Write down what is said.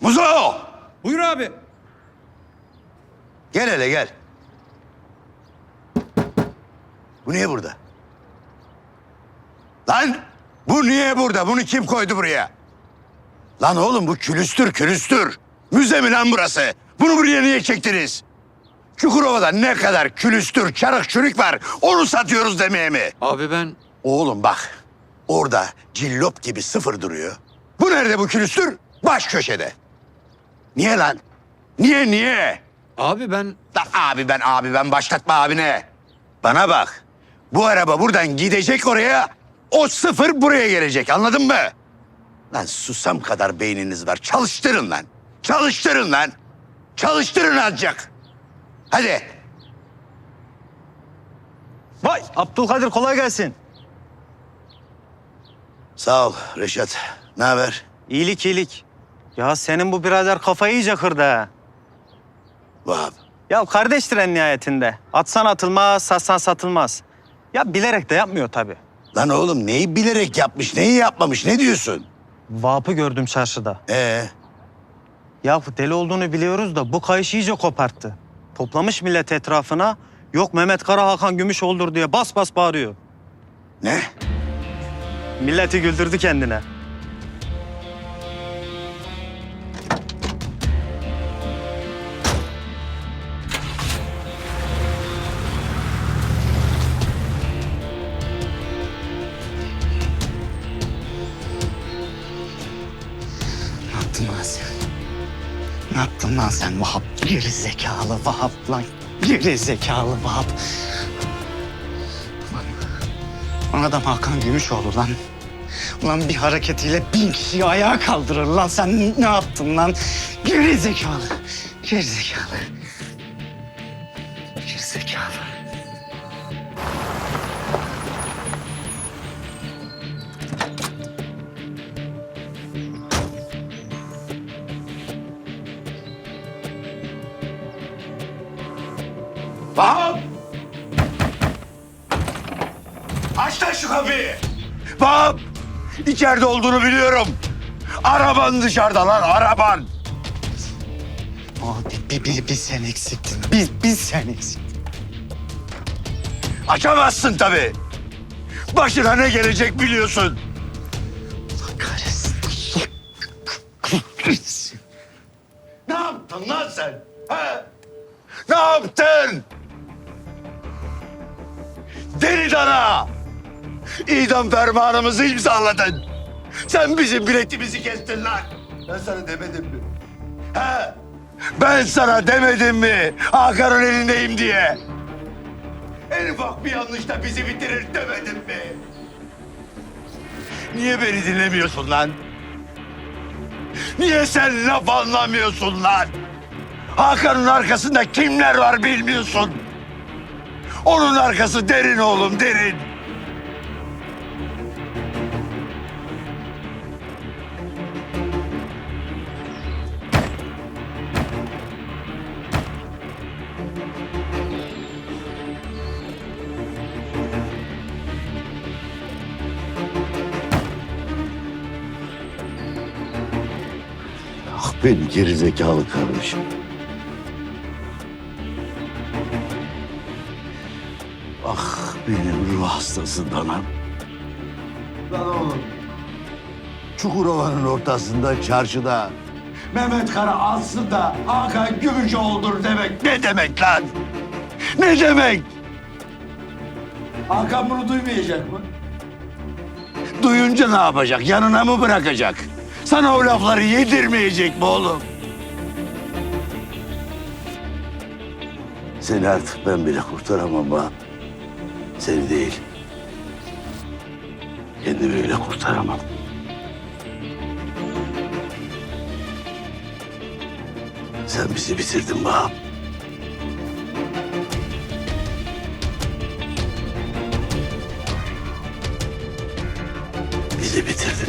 Muzo! Buyur abi. Gel hele gel. Bu niye burada? Lan bu niye burada? Bunu kim koydu buraya? Lan oğlum bu külüstür külüstür. Müze mi lan burası? Bunu buraya niye çektiniz? Çukurova'da ne kadar külüstür, çarık çürük var onu satıyoruz demeye mi? Abi ben... Oğlum bak orada cillop gibi sıfır duruyor. Bu nerede bu külüstür? Baş köşede. Niye lan? Niye niye? Abi ben... Lan abi ben abi ben başlatma abine. Bana bak. Bu araba buradan gidecek oraya. O sıfır buraya gelecek anladın mı? Lan susam kadar beyniniz var. Çalıştırın lan. Çalıştırın lan. Çalıştırın azıcık. Hadi. Vay Abdülkadir kolay gelsin. Sağ ol Reşat. Ne haber? İyilik iyilik. Ya senin bu birader kafayı iyice kırdı ha. Vahap. Ya kardeştir en nihayetinde. Atsan atılmaz, satsan satılmaz. Ya bilerek de yapmıyor tabii. Lan oğlum neyi bilerek yapmış, neyi yapmamış, ne diyorsun? Vap'ı gördüm çarşıda. Ee, Ya deli olduğunu biliyoruz da bu kayışı iyice koparttı. Toplamış millet etrafına. Yok Mehmet Kara Hakan Gümüş olur diye bas bas bağırıyor. ne? Milleti güldürdü kendine. Yaptın lan sen? Ne yaptın lan sen Vahap? Geri zekalı Vahap lan. Geri zekalı Vahap. Lan, lan adam Hakan Gümüşoğlu lan. Ulan bir hareketiyle bin kişiyi ayağa kaldırır lan. Sen ne yaptın lan? Geri zekalı. Geri zekalı. Vahap! Aç lan şu kapıyı! Vahap! İçeride olduğunu biliyorum. Araban dışarıda lan, araban. Abi bir, bir, bir sen eksiktin. Bir, bir sen eksiktin. Açamazsın tabii. Başına ne gelecek biliyorsun. Allah kahretsin. Ne yaptın lan sen? Ha? Ne yaptın? Deli dana! İdam fermanımızı imzaladın. Sen bizim biletimizi kestin lan. Ben sana demedim mi? Ha? Ben sana demedim mi? Hakan'ın elindeyim diye. En ufak bir yanlışta bizi bitirir demedim mi? Niye beni dinlemiyorsun lan? Niye sen laf anlamıyorsun lan? Hakan'ın arkasında kimler var bilmiyorsun. Onun arkası derin oğlum derin. Ah benim gerizekalı kardeşim. Ah benim ruh hastası danam. Lan oğlum. Çukurova'nın ortasında çarşıda Mehmet Kara aslında Hakan Gümüşoğlu'dur demek ne demek lan? Ne demek? Hakan bunu duymayacak mı? Duyunca ne yapacak? Yanına mı bırakacak? Sana o lafları yedirmeyecek mi oğlum? Seni artık ben bile kurtaramam ha. Seni değil. Kendimi bile kurtaramam. Sen bizi bitirdin bağım. Bizi bitirdin.